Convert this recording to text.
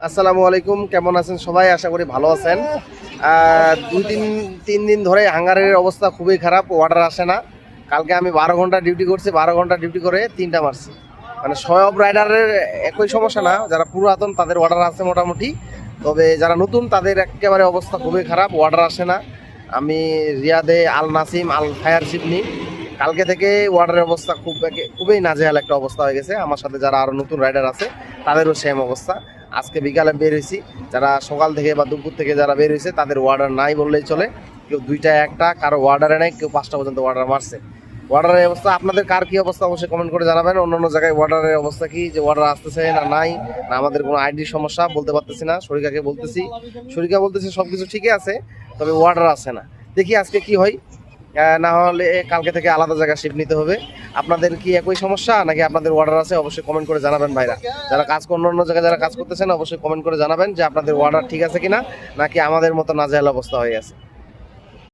আসসালামু আলাইকুম, কেমন আছেন সবাই? আশা করি ভালো আছেন। দুই তিন তিন দিন ধরে হাঙ্গারের অবস্থা খুবই খারাপ ওয়াটার আসে না। কালকে আমি বারো ঘণ্টা ডিউটি করছি, বারো ঘণ্টা ডিউটি করে তিনটা মারছি। মানে সব রাইডারের একই সমস্যা না, যারা পুরাতন তাদের ওয়াটার আছে মোটামুটি। তবে যারা নতুন, তাদের একেবারে অবস্থা খুবই খারাপ ওয়াটার আসে না। আমি রিয়াদে আল নাসিম, আল ফায়ার শিপনি কালকে থেকে ওয়াটারের অবস্থা খুব খুবই নাজেহাল একটা অবস্থা হয়ে গেছে। আমার সাথে যারা আরও নতুন রাইডার আছে, তাদেরও সেম অবস্থা। আজকে বিকালে বের হয়েছি। যারা সকাল থেকে বা দুপুর থেকে যারা বের হয়েছে, তাদের ওয়ার্ডার নাই বললেই চলে। কেউ দুইটা, একটা, কারও ওয়ার্ডারে নাই, কেউ পাঁচটা পর্যন্ত ওয়ার্ডার মারছে। ওয়ার্ডারের অবস্থা, আপনাদের কার কী অবস্থা অবশ্যই কমেন্ট করে জানাবেন। অন্য অন্য জায়গায় ওয়ার্ডারের অবস্থা কি, যে ওয়ার্ডার আসতেছে না নাই, না আমাদের কোনো আইডির সমস্যা, বলতে পারতেছি না। শরিকাকে বলতেছি, শরিকা বলতেছে সব কিছু ঠিকই আছে, তবে ওয়ার্ডার আসে না। দেখি আজকে কি হয়। না হলে কালকে থেকে আলাদা জায়গা শিফট নিতে হবে। আপনাদের কি একই সমস্যা নাকি আপনাদের অর্ডার আছে? অবশ্যই কমেন্ট করে জানাবেন ভাইরা। যারা কাজ অন্য অন্য জায়গায় যারা কাজ করতেছেন, অবশ্যই কমেন্ট করে জানাবেন যে আপনাদের অর্ডার ঠিক আছে কিনা, নাকি আমাদের মতো নাজেহাল অবস্থা হয়ে গেছে